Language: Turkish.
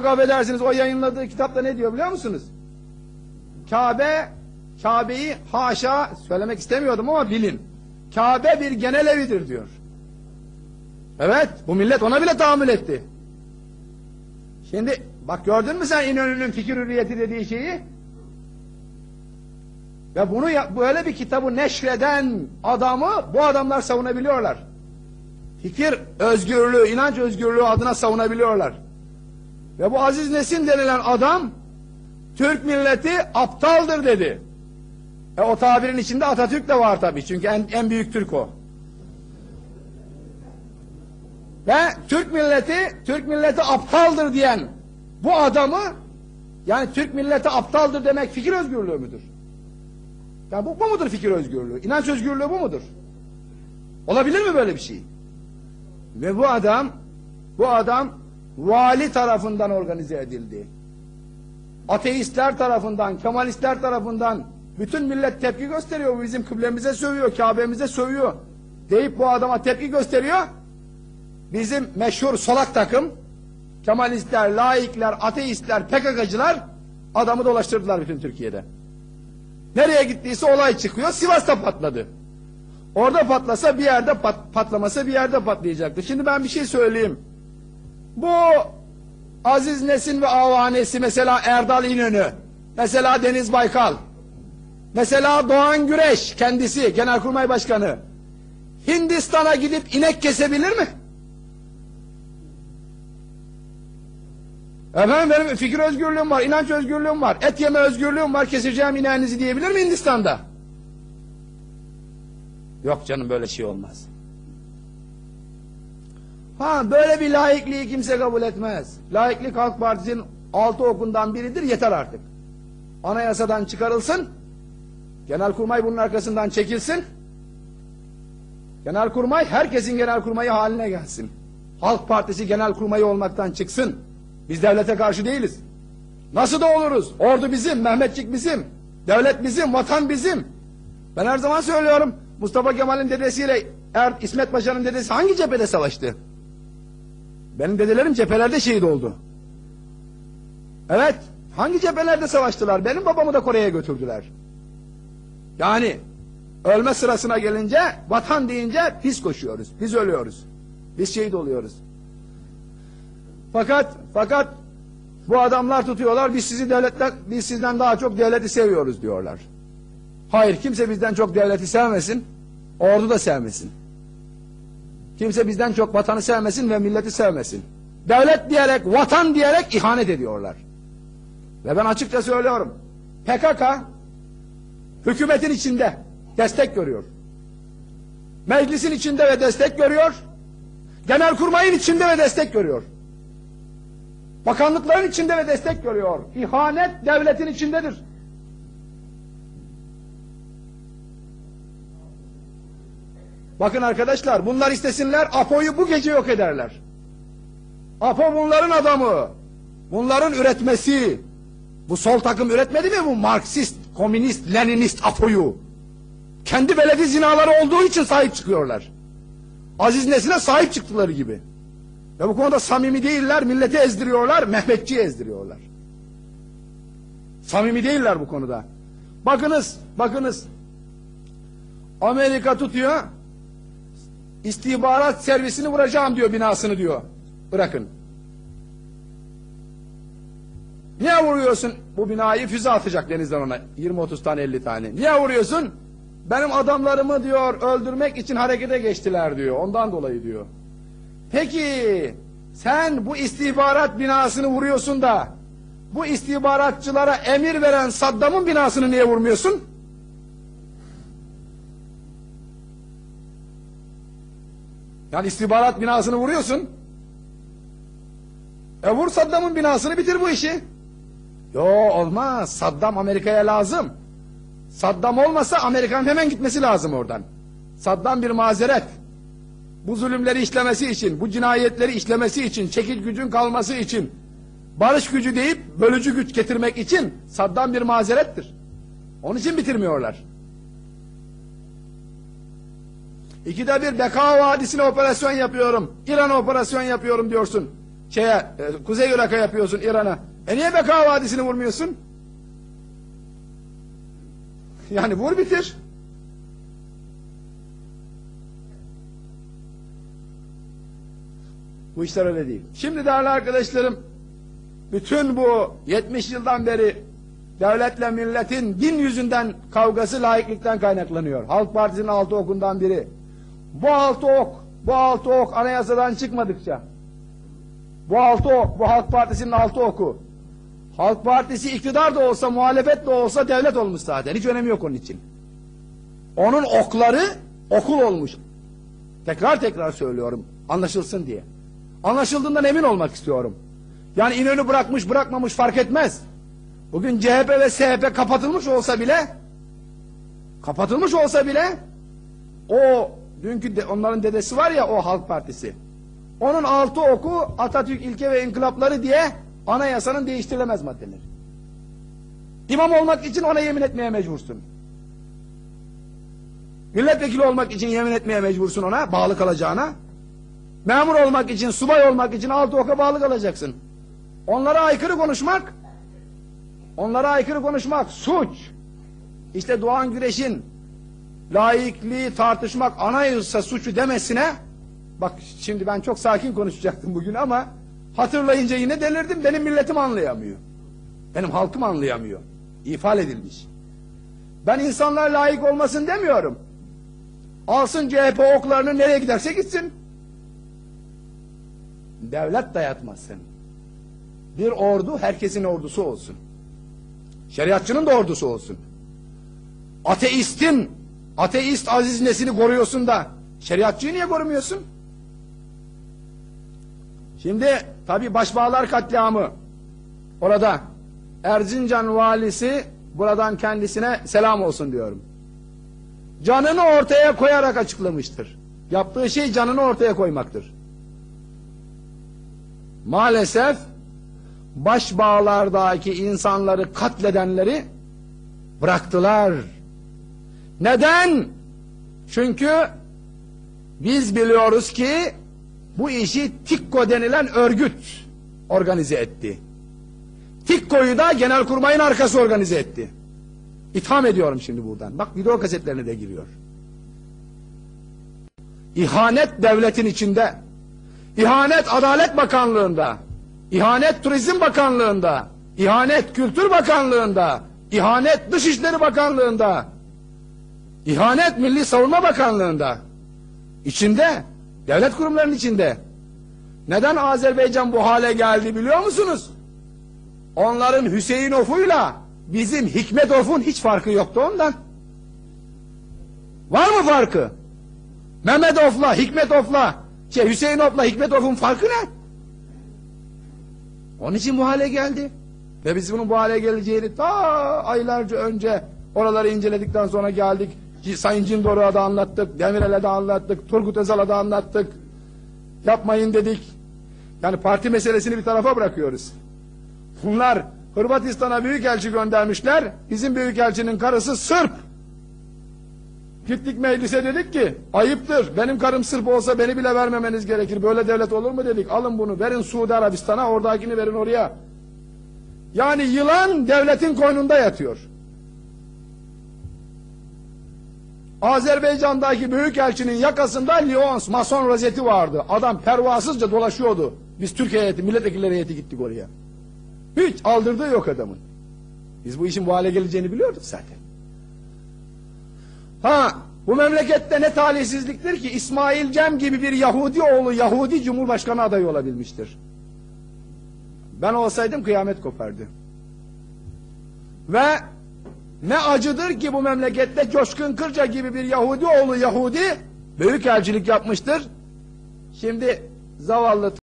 Çok affedersiniz o yayınladığı kitapta ne diyor biliyor musunuz? Kabe, Kabe'yi haşa söylemek istemiyordum ama bilin. Kabe bir genel evidir diyor. Evet bu millet ona bile tahammül etti. Şimdi bak gördün mü sen İnönü'nün fikir hürriyeti dediği şeyi? Ve bunu böyle bir kitabı neşreden adamı bu adamlar savunabiliyorlar. Fikir özgürlüğü, inanç özgürlüğü adına savunabiliyorlar. Ve bu Aziz Nesin denilen adam Türk milleti aptaldır dedi. E o tabirin içinde Atatürk de var tabii çünkü en, en büyük Türk o. Ve Türk milleti, Türk milleti aptaldır diyen bu adamı yani Türk milleti aptaldır demek fikir özgürlüğü müdür? Ya bu, bu mudur fikir özgürlüğü? İnanç özgürlüğü bu mudur? Olabilir mi böyle bir şey? Ve bu adam, bu adam vali tarafından organize edildi. Ateistler tarafından, Kemalistler tarafından bütün millet tepki gösteriyor. Bizim kıblemize sövüyor, Kabe'mize sövüyor. Deyip bu adama tepki gösteriyor. Bizim meşhur solak takım, Kemalistler, laikler, ateistler, PKK'cılar adamı dolaştırdılar bütün Türkiye'de. Nereye gittiyse olay çıkıyor. Sivas'ta patladı. Orada patlasa bir yerde pat, patlamasa bir yerde patlayacaktı. Şimdi ben bir şey söyleyeyim. Bu Aziz Nesin ve avanesi mesela Erdal İnönü, mesela Deniz Baykal, mesela Doğan Güreş kendisi Genelkurmay Başkanı Hindistan'a gidip inek kesebilir mi? Efendim benim fikir özgürlüğüm var, inanç özgürlüğüm var, et yeme özgürlüğüm var, keseceğim ineğinizi diyebilir mi Hindistan'da? Yok canım böyle şey olmaz. Ha böyle bir laikliği kimse kabul etmez. Laiklik Halk Partisi'nin altı okundan biridir yeter artık. Anayasadan çıkarılsın. Genelkurmay bunun arkasından çekilsin. Genelkurmay herkesin genelkurmayı haline gelsin. Halk Partisi genelkurmayı olmaktan çıksın. Biz devlete karşı değiliz. Nasıl da oluruz? Ordu bizim, Mehmetçik bizim. Devlet bizim, vatan bizim. Ben her zaman söylüyorum. Mustafa Kemal'in dedesiyle er, İsmet Paşa'nın dedesi hangi cephede savaştı? Benim dedelerim cephelerde şehit oldu. Evet, hangi cephelerde savaştılar? Benim babamı da Kore'ye götürdüler. Yani ölme sırasına gelince vatan deyince biz koşuyoruz, biz ölüyoruz. Biz şehit oluyoruz. Fakat fakat bu adamlar tutuyorlar biz sizi devletten biz sizden daha çok devleti seviyoruz diyorlar. Hayır kimse bizden çok devleti sevmesin, ordu da sevmesin. Kimse bizden çok vatanı sevmesin ve milleti sevmesin. Devlet diyerek, vatan diyerek ihanet ediyorlar. Ve ben açıkça söylüyorum. PKK hükümetin içinde destek görüyor. Meclisin içinde ve destek görüyor. Genelkurmayın içinde ve destek görüyor. Bakanlıkların içinde ve destek görüyor. İhanet devletin içindedir. Bakın arkadaşlar bunlar istesinler Apo'yu bu gece yok ederler. Apo bunların adamı. Bunların üretmesi. Bu sol takım üretmedi mi bu Marksist, komünist, Leninist Apo'yu? Kendi belediye zinaları olduğu için sahip çıkıyorlar. Aziz Nesin'e sahip çıktıkları gibi. Ve bu konuda samimi değiller, milleti ezdiriyorlar, Mehmetçi ezdiriyorlar. Samimi değiller bu konuda. Bakınız, bakınız. Amerika tutuyor, istihbarat servisini vuracağım diyor binasını diyor. Bırakın. Niye vuruyorsun bu binayı? Füze atacak denizden ona. 20-30 tane 50 tane. Niye vuruyorsun? Benim adamlarımı diyor öldürmek için harekete geçtiler diyor. Ondan dolayı diyor. Peki sen bu istihbarat binasını vuruyorsun da bu istihbaratçılara emir veren Saddam'ın binasını niye vurmuyorsun? Yani istihbarat binasını vuruyorsun. E vur Saddam'ın binasını bitir bu işi. Yo olmaz. Saddam Amerika'ya lazım. Saddam olmasa Amerika'nın hemen gitmesi lazım oradan. Saddam bir mazeret. Bu zulümleri işlemesi için, bu cinayetleri işlemesi için, çekil gücün kalması için, barış gücü deyip bölücü güç getirmek için Saddam bir mazerettir. Onun için bitirmiyorlar. İkide bir Beka Vadisi'ne operasyon yapıyorum, İran'a operasyon yapıyorum diyorsun. şeye e, Kuzey Irak'a yapıyorsun İran'a. E niye Beka Vadisi'ni vurmuyorsun? Yani vur bitir. Bu işler öyle değil. Şimdi değerli arkadaşlarım, bütün bu 70 yıldan beri devletle milletin din yüzünden kavgası laiklikten kaynaklanıyor. Halk Partisi'nin altı okundan biri. Bu altı ok, bu altı ok anayasadan çıkmadıkça, bu altı ok, bu Halk Partisi'nin altı oku, Halk Partisi iktidar da olsa, muhalefet de olsa devlet olmuş zaten. Hiç önemi yok onun için. Onun okları okul olmuş. Tekrar tekrar söylüyorum, anlaşılsın diye. Anlaşıldığından emin olmak istiyorum. Yani İnönü bırakmış bırakmamış fark etmez. Bugün CHP ve SHP kapatılmış olsa bile kapatılmış olsa bile o dünkü de, onların dedesi var ya o Halk Partisi. Onun altı oku Atatürk ilke ve inkılapları diye anayasanın değiştirilemez maddeleri. İmam olmak için ona yemin etmeye mecbursun. Milletvekili olmak için yemin etmeye mecbursun ona bağlı kalacağına. Memur olmak için, subay olmak için altı oka bağlı kalacaksın. Onlara aykırı konuşmak, onlara aykırı konuşmak suç. İşte Doğan Güreş'in laikliği tartışmak anayasa suçu demesine, bak şimdi ben çok sakin konuşacaktım bugün ama hatırlayınca yine delirdim. Benim milletim anlayamıyor. Benim halkım anlayamıyor. İfade edilmiş. Ben insanlar layık olmasın demiyorum. Alsın CHP oklarını nereye giderse gitsin devlet dayatmasın. Bir ordu herkesin ordusu olsun. Şeriatçının da ordusu olsun. Ateistin, ateist aziz nesini koruyorsun da şeriatçıyı niye korumuyorsun? Şimdi tabi başbağlar katliamı orada Erzincan valisi buradan kendisine selam olsun diyorum. Canını ortaya koyarak açıklamıştır. Yaptığı şey canını ortaya koymaktır. Maalesef başbağlardaki insanları katledenleri bıraktılar. Neden? Çünkü biz biliyoruz ki bu işi TİKKO denilen örgüt organize etti. TİKKO'yu da Genelkurmay'ın arkası organize etti. İtham ediyorum şimdi buradan. Bak video kasetlerine de giriyor. İhanet devletin içinde. İhanet Adalet Bakanlığı'nda, ihanet Turizm Bakanlığı'nda, ihanet Kültür Bakanlığı'nda, ihanet Dışişleri Bakanlığı'nda, ihanet Milli Savunma Bakanlığı'nda, içinde, devlet kurumlarının içinde. Neden Azerbaycan bu hale geldi biliyor musunuz? Onların Hüseyin Of'uyla bizim Hikmet Of'un hiç farkı yoktu ondan. Var mı farkı? Mehmet Of'la, Hikmet Of'la şey Hüseyin Op'la Hikmet Op'un farkı ne? Onun için bu hale geldi. Ve biz bunun bu hale geleceğini ta aylarca önce oraları inceledikten sonra geldik. Sayın Cindoruk'a da anlattık, Demirel'e de anlattık, Turgut Özal'a da anlattık. Yapmayın dedik. Yani parti meselesini bir tarafa bırakıyoruz. Bunlar Hırvatistan'a büyükelçi göndermişler. Bizim büyükelçinin karısı Sırp. Gittik meclise dedik ki ayıptır. Benim karım Sırp olsa beni bile vermemeniz gerekir. Böyle devlet olur mu dedik. Alın bunu verin Suudi Arabistan'a oradakini verin oraya. Yani yılan devletin koynunda yatıyor. Azerbaycan'daki büyükelçinin yakasında Lyons mason rozeti vardı. Adam pervasızca dolaşıyordu. Biz Türkiye heyeti, milletvekilleri heyeti gittik oraya. Hiç aldırdığı yok adamın. Biz bu işin bu hale geleceğini biliyorduk zaten. Ha bu memlekette ne talihsizliktir ki İsmail Cem gibi bir Yahudi oğlu Yahudi Cumhurbaşkanı adayı olabilmiştir. Ben olsaydım kıyamet kopardı. Ve ne acıdır ki bu memlekette Coşkun Kırca gibi bir Yahudi oğlu Yahudi büyük elçilik yapmıştır. Şimdi zavallı